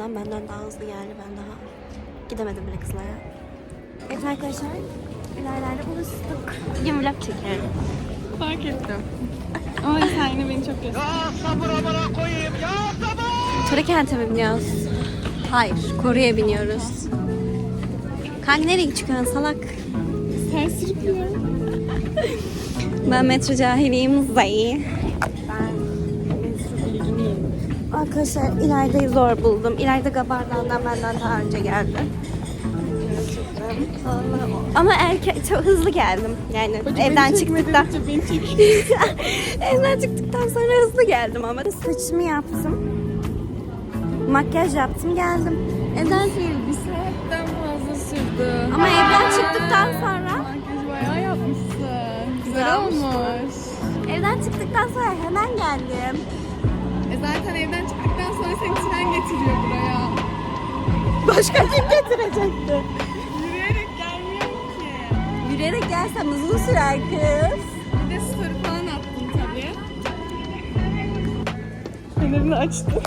yüzünden benden daha hızlı geldi. Ben daha gidemedim bile kızlara. Evet arkadaşlar. İlerlerde buluştuk. Bugün vlog çekiyorum. Fark ettim. Ama sen yine beni çok gösterdin. Tura kente mi biniyoruz? Hayır. Koru'ya biniyoruz. Kanka nereye çıkıyorsun salak? Sen sürüklüyorum. Ben metro cahiliyim Zayı. Ben. Arkadaşlar ileride zor buldum. İleride Gabardan'dan benden daha önce geldi. Allah. Ama erken, çok hızlı geldim. Yani evden çıktıktan. Evden çıktıktan sonra hızlı geldim ama saçımı yaptım. Makyaj yaptım geldim. Evden Bir saatten fazla sürdü. ama evden çıktıktan sonra Makyaj bayağı yapmışsın. Güzel Güzel olmuş. olmuş. evden çıktıktan sonra hemen geldim. Zaten evden çıktıktan sonra seni tren getiriyor buraya. Başka kim getirecekti? Yürüyerek gelmiyor ki. Yürüyerek gelsem uzun sürer kız. Bir de story falan attın tabii. Fenerini açtım.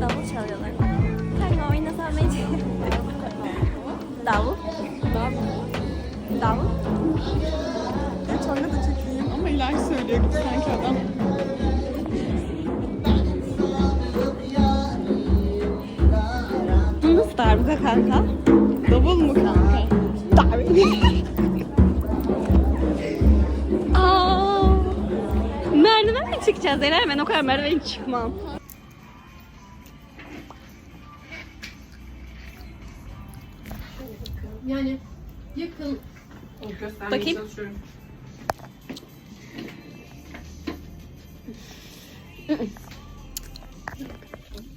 Davul çalıyorlar. Kanka oynasam bence. Davul. Davul. Geç onda da çok iyiyim ama ilahi söylüyor gibi sanki adam. Bu nasıl darbuka kanka? Davul mu kanka? Aa, merdiven mi çıkacağız Eren? Ben o kadar merdiven çıkmam. Yani yakın göstermeye Bakayım.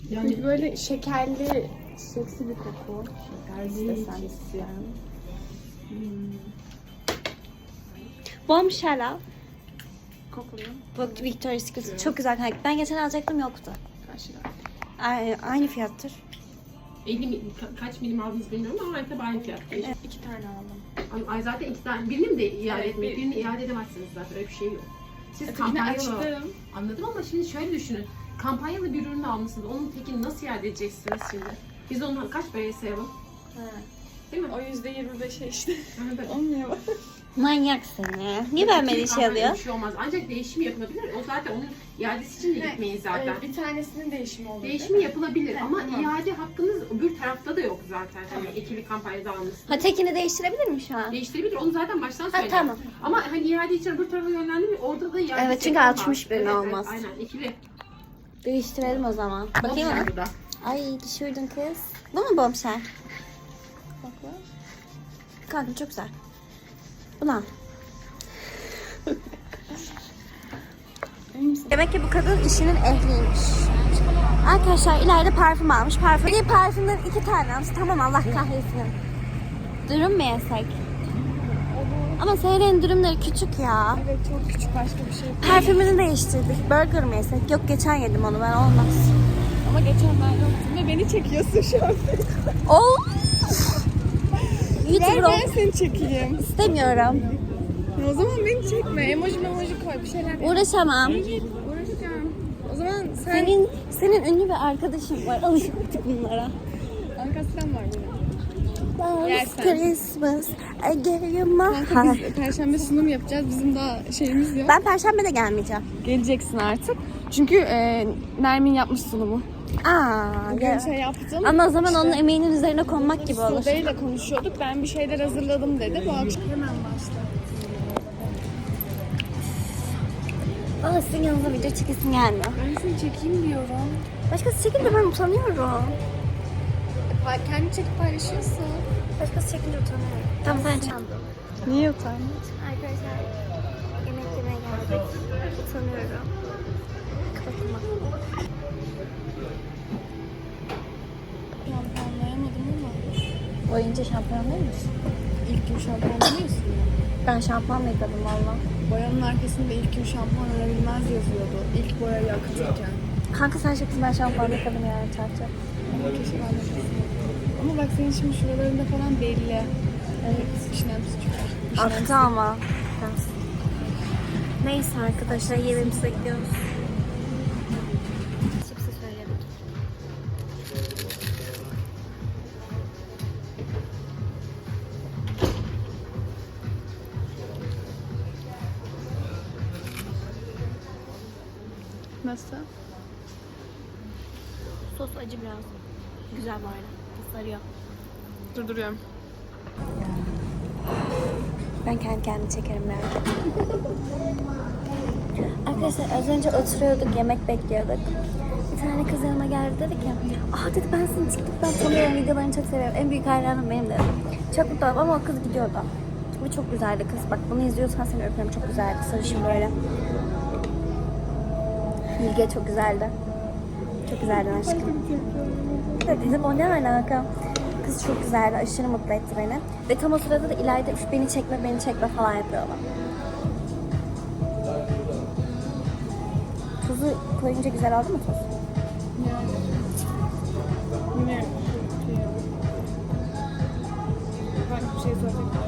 Yani böyle şekerli, seksi bir koku. Şekerli esensi yani. Bombshell Kokuluyor. Bu Victoria's Secret çok güzel kanka. Ben geçen alacaktım yoktu. Karşıda. Ay- Aynı fiyattır. 50 mi, ka- kaç milim aldınız bilmiyorum ama tabii aynı fiyat. İki tane aldım. Ay zaten iki tane, birini mi de iade Evet, etmeyi, bir- birini iade edemezsiniz zaten öyle bir şey yok. Siz Ötekini kampanyalı, açtım. anladım ama şimdi şöyle düşünün. Kampanyalı bir ürünü almışsınız, onun tekini nasıl iade edeceksiniz şimdi? Biz onu kaç paraya sayalım? Değil mi? O yüzde yirmi beşe işte. Evet. Olmuyor mu? Manyak seni. Niye vermediği şey Kampanya alıyor? Bir şey olmaz. Ancak değişim yapılabilir. O zaten onun iadesi için de gitmeyin zaten. bir tanesinin değişimi olur. Değişimi yapılabilir Evet, ama tamam. iade hakkınız öbür tarafta da yok zaten. Hani ikili kampanyada almışsınız. Ha tekini değiştirebilir mi şu an? Değiştirebilir. Onu zaten baştan Ha söyledim. tamam. Ama hani iade için öbür tarafa yönlendim orada da iade Evet, çünkü yapılmaz. 60 bin Evet, olmaz. Evet, aynen ikili. Değiştirelim o zaman. Bakayım mı? Ay düşürdün kız. Bu mu bombshell? Bak bak. Kanka çok güzel. Al. Demek ki bu kadın işinin ehliymiş. Arkadaşlar ileride parfüm almış. Parfüm. Bir parfümden iki tane almış. Tamam Allah kahretsin. Dürüm mü yesek? Ama Seyre'nin dürümleri küçük ya. Evet çok küçük başka bir şey. yok. Parfümünü değiştirdik. Burger mi yesek? Yok geçen yedim onu ben olmaz. Ama geçen ben yoktum ve beni çekiyorsun şu an. Of! YouTuber ben seni çekeyim. istemiyorum. O zaman beni çekme. Emoji memoji koy bir şeyler yap. Uğraşamam. Uğraşacağım. O zaman sen Senin senin ünlü bir arkadaşın var. Alışık artık bunlara. arkasından var benim. Last. Christmas, I gave you my Kanka heart. biz perşembe sunum yapacağız. Bizim daha şeyimiz yok. Ben perşembe de gelmeyeceğim. Geleceksin artık. Çünkü e, Nermin yapmış sunumu. Aa, Bugün şey yaptım. Ama o zaman İşte- onun emeğinin üzerine konmak gibi olur. Sude ile konuşuyorduk. Ben bir şeyler hazırladım dedi. Bu akşam hemen başla. Valla sizin yanınıza video çekesim gelmiyor. Ben seni çekeyim diyorum. Başkası çekince ben utanıyorum. Pa- Kendi çekip paylaşıyorsun. Başkası çekince utanıyorum. Tamam sen çal. Niye utandın? Arkadaşlar yemek yemeye geldik. Utanıyorum. Boyunca şampuan değil misin? İlk gün şampuanlıyorsun ya. Ben şampuanla yıkadım valla. Boyanın arkasında ilk gün şampuan önerilmez yazıyordu. İlk boyayı akıtırken. Kanka sen çok ben şampuanla yıkadım yani çarçı. Ama keşke ben de bilseydim. Ama bak senin şimdi şuralarında falan belli. Evet. Çiğnemsi çıkar. Aktı ama. Neyse arkadaşlar yemeğimizi bekliyoruz. Nasıl? Sos acı biraz. Güzel bu arada. Sarıyor. Durduruyorum. Ben kendi kendime çekerim yani. Arkadaşlar az önce oturuyorduk, yemek bekliyorduk. Bir tane kız yanıma geldi dedi ki Aa dedi ben seni TikTok'tan tanıyorum, videolarını çok seviyorum. En büyük hayranım benim dedi. Çok mutlu oldum ama o kız gidiyordu. Bu çok güzeldi kız. Bak bunu izliyorsan seni öpüyorum. Çok güzeldi. Sarışın böyle. Bilge çok güzeldi. Çok güzeldi aşkım. Evet, dedim o ne alaka? Kız çok güzeldi. Aşırı mutlu etti beni. Ve tam o sırada da İlayda üf beni çekme beni çekme falan yapıyorlar. Tuzu koyunca güzel oldu mu tuz? Yine. Ben bir şey söyleyecektim.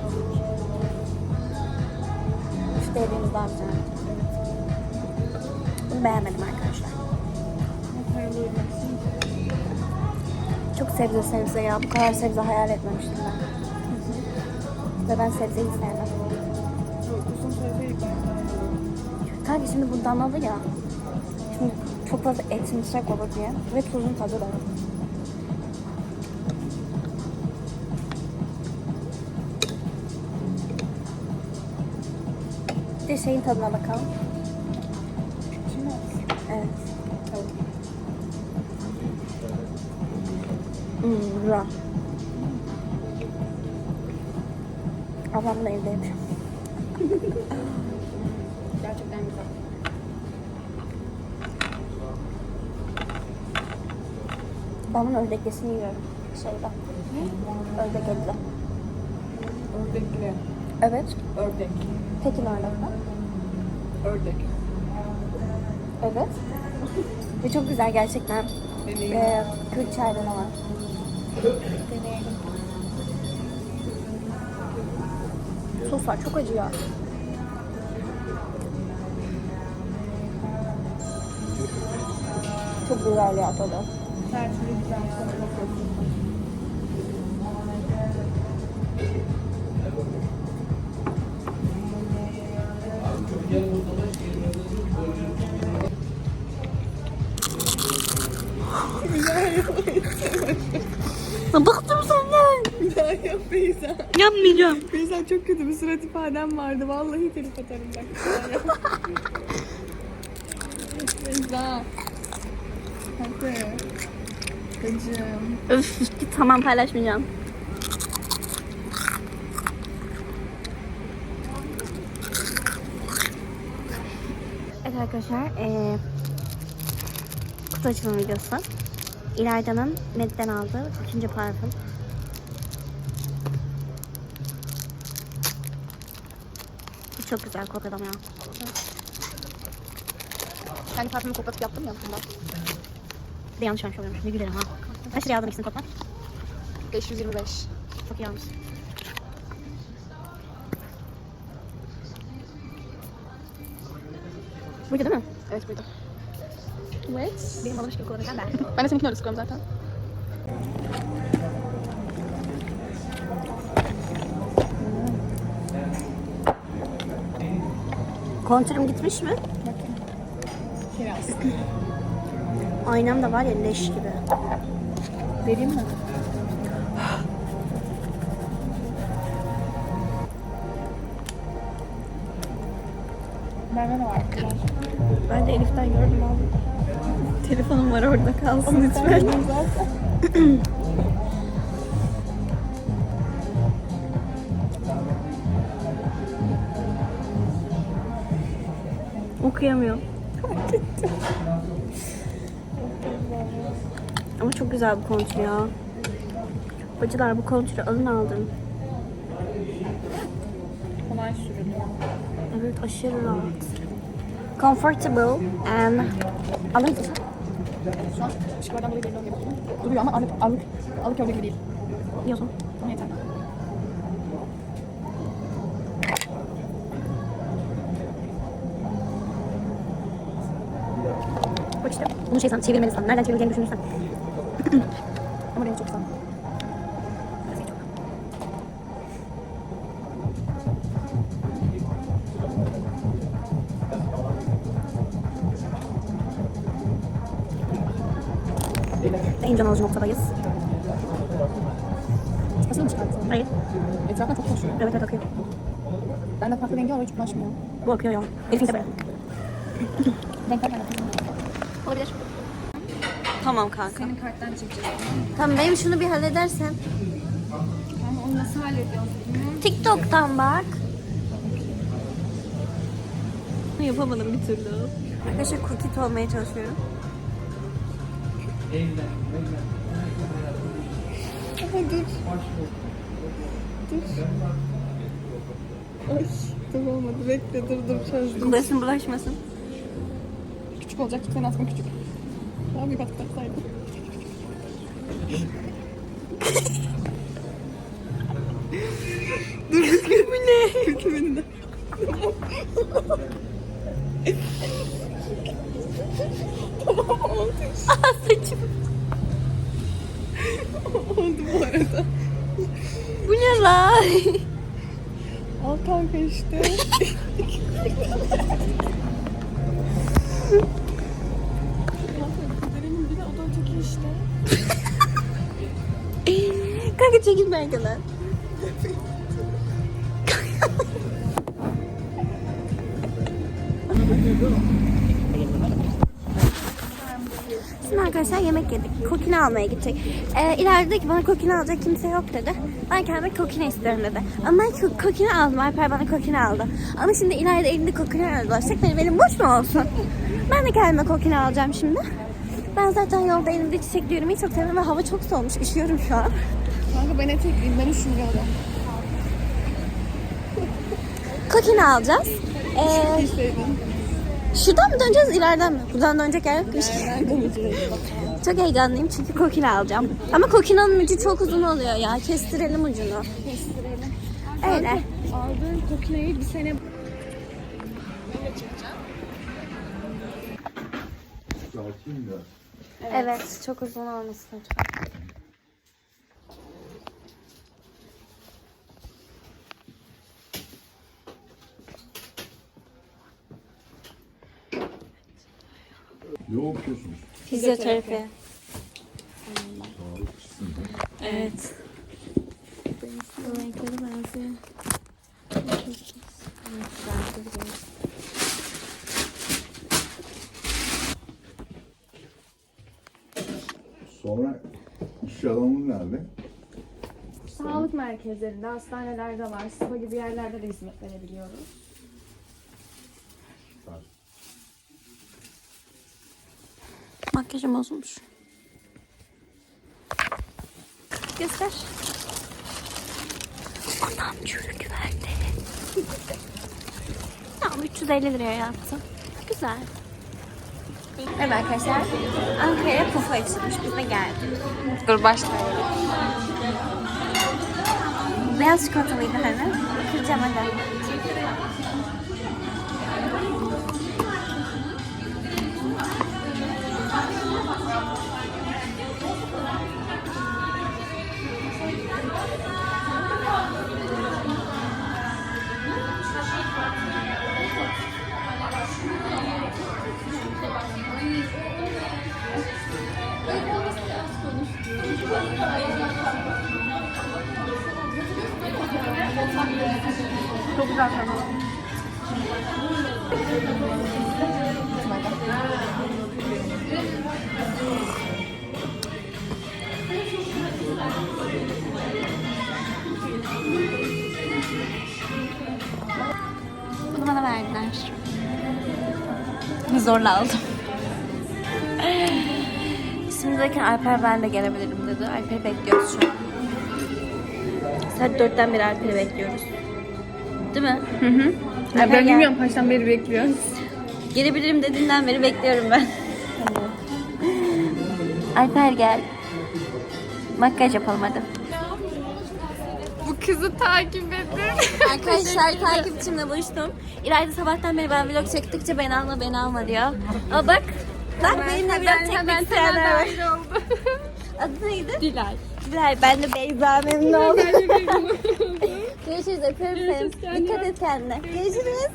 Üf dediğimiz daha güzel. Bunu beğenmedim arkadaşlar. Çok sebze sebze ya. Bu kadar sebze hayal etmemiştim ben. Ve ben sebzeyi hiç sevmem. Kanka şimdi bu danalı ya. Şimdi çok fazla et misrak olur diye. Ve tuzun tadı da. yok. Şeyin tadına bakalım. Güzel. Ablamla evde yapıyorum. gerçekten güzel. Ben bunun ördeklisini yiyorum. Şeyde. Ördek etli. Ördekli. Evet. Ördek. Pekin ördekli. Ördek. Evet. Ve çok güzel gerçekten. Deneyim. Ee, Kürt çaydan var. Deneyelim. Sos var. Çok acı ya. Çok güzel ya tadı. Her türlü güzel Yap Beyza. Yapmayacağım. Beyza çok kötü bir surat ifadem vardı. Vallahi telif atarım bak. Beyza. Hadi. Kızım. Öf git tamam paylaşmayacağım. Evet arkadaşlar eee kutu açılım videosu. İlayda'nın Med'den aldığı ikinci parfüm. Çok güzel ama ya. Kendi parfümü koklatıp yaptım ya bundan. Bir de yanlış vermiş oluyormuş. Ne güzel ha. Kaç liraya aldın ikisini toplam? 525. Çok iyi almış. Buydu değil mi? Evet buydu. Evet. Benim gibi kullanırken ben. Ben de seninkini öyle sıkıyorum zaten. Kontürüm gitmiş mi? Biraz. Aynam da var ya leş gibi. Vereyim mi? Bende de var. Ben de Elif'ten gördüm aldım. Telefonum var orada kalsın lütfen. Okuyamıyorum. Ama çok güzel bu kontür ya. Bacılar bu kontürü alın aldın. Kolay sürülüyor. Evet aşırı rahat. Comfortable and... Alın? Şu an ışıklardan dolayı belli. Duruyor ama alık, alık, alık öyle gibi değil. Yazın. Bunu şey san, çevirmeni san. Nereden çevireceğini düşünürsen. Ama beni çok san. En can alıcı noktadayız. Başka mı çıkardın? Hayır. Etrafına çok koşuyor. Evet evet akıyor. Ben de farklı rengi var hiç bulaşmıyor. Bu akıyor ya. Elif'in de böyle. Renkler Tamam kanka. Senin karttan çekeceğiz. Tamam benim şunu bir halledersen. Yani onu nasıl hallediyoruz bilmiyorum. TikTok'tan bak. Yapamadım bir türlü. Arkadaşlar kukit olmaya çalışıyorum. Ama dur. Dur. Ay dur olmadı bekle dur dur çözdüm. Bulaşsın bulaşmasın. Küçük olacak lütfen atma küçük. Daha büyük atıp atsaydım. dur dur bu ne? Beni de. tamam oldu. Aa saçım. oldu bu arada. Bu ne lan? Al kanka işte. çekilme arkadan. Şimdi arkadaşlar yemek yedik. Kokine almaya gidecek. Ee, ileride dedi ki bana kokine alacak kimse yok dedi. Ben kendime kokine istiyorum dedi. Ama ben ko- kokine aldım. Alper bana kokine aldı. Ama şimdi ileride elinde kokine dolaşacak. Benim elim boş mu olsun? Ben de kendime kokine alacağım şimdi. Ben zaten yolda elimde çiçekli yürümeyi çok seviyorum ve hava çok soğumuş. Üşüyorum şu an. Kanka ben etekliyim ben üşümüyorum. Kokine alacağız. Ee, İsteydim. şuradan mı döneceğiz ileriden mi? Buradan dönecek yer döneceğiz? Çok heyecanlıyım çünkü kokine alacağım. Ama kokinanın ucu çok uzun oluyor ya. Kestirelim ucunu. Kestirelim. Öyle. Aldığın kokineyi bir sene. Evet, çok uzun olmasın lütfen. Ne okuyorsunuz? Fizyoterapi. Evet. Renkleri benziyor. Sonra iş alanın nerede? Sağlık merkezlerinde, hastanelerde var. Spa gibi yerlerde de hizmet verebiliyoruz. Makyajım bozulmuş. Göster. Anam çürük verdi. tamam 350 liraya yaptım. Güzel. Merhaba arkadaşlar. Ankara'ya pufu açılmış. Biz de geldik. Dur başlayalım. Beyaz çikolatalıydı hani. Kıracağım hadi. Zorla aldım. Şimdi derken Alper ben de gelebilirim dedi. Alper'i bekliyoruz şu an. Saat dörtten beri Alper'i bekliyoruz. Değil mi? Hı hı. Ya ben bilmiyorum kaçtan beri bekliyoruz. Gelebilirim dediğinden beri bekliyorum ben. Alper gel. Makyaj yapalım hadi. Kızı takip edin. Arkadaşlar takipçimle buluştum. İlayda sabahtan beri ben vlog çektikçe beni alma beni alma diyor. Ama bak. Bak benimle vlog çekmek isteyenler var. Adı neydi? Dilay. Dilay ben de Beyza memnun oldum. Görüşürüz öpüyorum seni. Dikkat et kendine. Görüşürüz.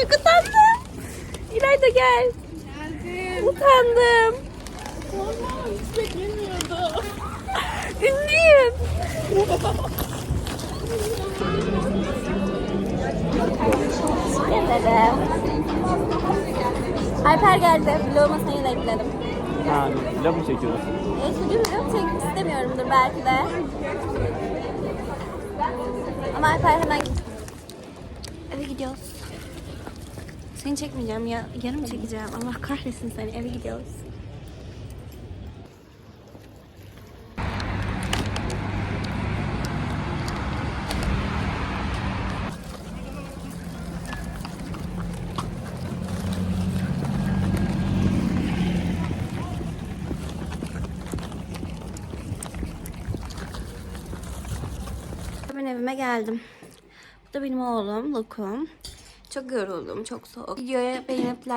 Çok utandım. İlayda gel. Geldim. Utandım. Hiç beklemiyordum. Ünlüyüm. Ederim. Alper geldi. Vloguma seni de ekledim. Ha, vlog mu çekiyorsun? E, çocuğum vlog çekmek istemiyorumdur belki de. Ama Alper hemen eve gidiyoruz. Seni çekmeyeceğim ya. Yarım çekeceğim. Allah kahretsin seni. Eve gidiyoruz. Ben evime geldim. Bu da benim oğlum Lokum. Çok yoruldum, çok soğuk. Videoya beğenip like